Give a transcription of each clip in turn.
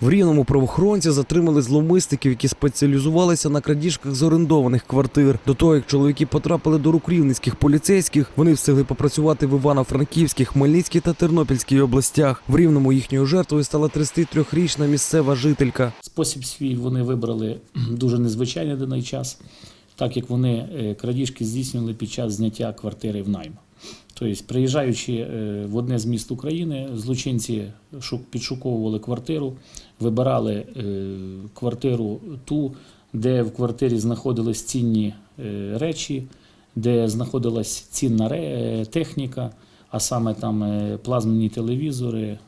В Рівному правоохоронці затримали зловмисників, які спеціалізувалися на крадіжках з орендованих квартир. До того, як чоловіки потрапили до рук рівненських поліцейських, вони встигли попрацювати в Івано-Франківській, Хмельницькій та Тернопільській областях. В Рівному їхньою жертвою стала 33-річна місцева жителька. Спосіб свій вони вибрали дуже незвичайний даний час, так як вони е, крадіжки здійснювали під час зняття квартири в найм. Тобто, приїжджаючи е, в одне з міст України, злочинці підшуковували квартиру, вибирали е, квартиру ту, де в квартирі знаходились цінні е, речі, де знаходилась цінна е, техніка, а саме там плазменні телевізори,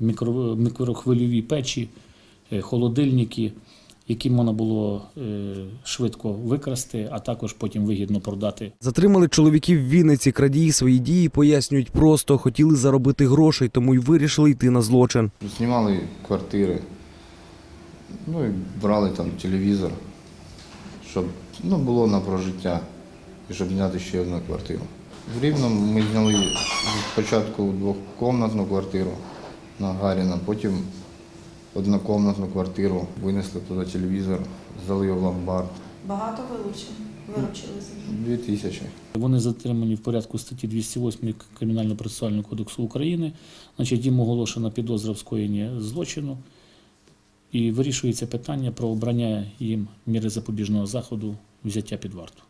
мікро- мікрохвильові печі, холодильники, які можна було е, швидко викрасти, а також потім вигідно продати Затримали чоловіків в Вінниці. Крадії свої дії пояснюють просто хотіли заробити грошей, тому й вирішили йти на злочин. Знімали квартири, ну і брали там телевізор, щоб ну, було на прожиття і щоб зняти ще одну квартиру. В Рівному ми зняли спочатку двокомнатну квартиру на Гаріна, потім однокомнатну квартиру, винесли туди телевізор, здали його в ломбард. Багато вилучили, виручили. Дві тисячі. Вони затримані в порядку статті 208 Кримінально-процесуального кодексу України. Значить, їм оголошена підозра в скоєнні злочину і вирішується питання про обрання їм міри запобіжного заходу взяття під варту.